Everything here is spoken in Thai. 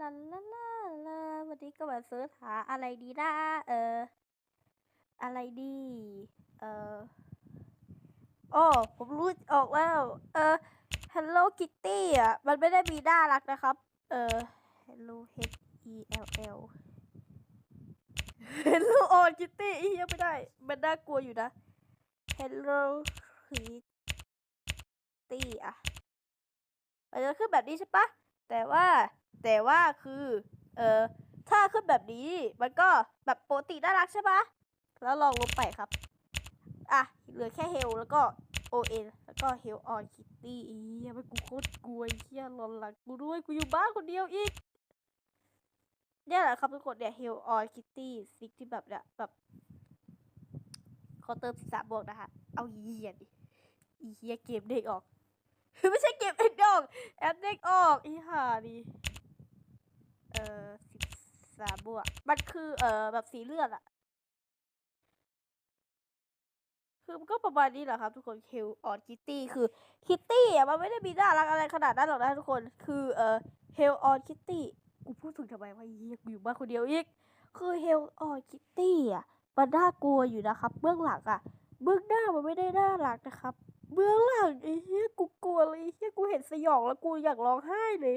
ลาลาลาลาวันนี้ก็มาเสิร์ชหาอะไรดีนะเออ อะไรดี เออโอ้ผมรู้ออกแล้ว เออ Hello Kitty อะ มันไม่ได้มีน่ารักนะครับ เออ Hello H E L L Hello on Kitty อียังไม่ได้ มันน่ากลัวอยู่นะ Hello Kitty อะมันจะขึ้นแบบนี้ใช่ปะ แต่ว่า แต่ว่าคือ เออถ้าขึ้นแบบนี้มันก็แบบปกติน่ารักใช่ปะแล้วลองลงไปครับ อะ เหลือแค่เฮลแล้วก็ O N แล้วก็ Hell on Kitty อียมันกูโคตรกลัวเฮียรอนหลังกูด้วยกูอยู่บ้านคนเดียวอีกเนี่ยแหละครับทุกคนเนี่ย Hell on Kitty ซิกที่แบบเนี่ยแบบเขาเติมสิบสามบวกนะคะ เอาเฮียดิอีเฮียเกมเด็กออก ไม่ใช่เกมเด็กออก แอปเด็กออก อีห่าดิ สามบวมันคือเออแบบสีเลือดอะคือมันก็ประมาณนี้แหละครับ ทุกคนคิวออนคิตตี้คือคิตตี้อะมันไม่ได้มีน่ารักอะไรขนาดนั้นหรอกนะทุกคนคือเออเฮลออนคิตตี้กูพูดถึงทำไมวะเฮียกูอยู่บ้านคนเดียวอีกคือเฮลออนคิตตี้อะมันน่ากลัวอยู่นะครับ เบื้องหลังอะเบื้องหน้ามันไม่ได้น่ารักนะครับ เบื้องหลังไอ้เฮียกูกลัวเลยไอ้เฮียกูเห็นสยองแล้วกูอยากร้องไห้เลย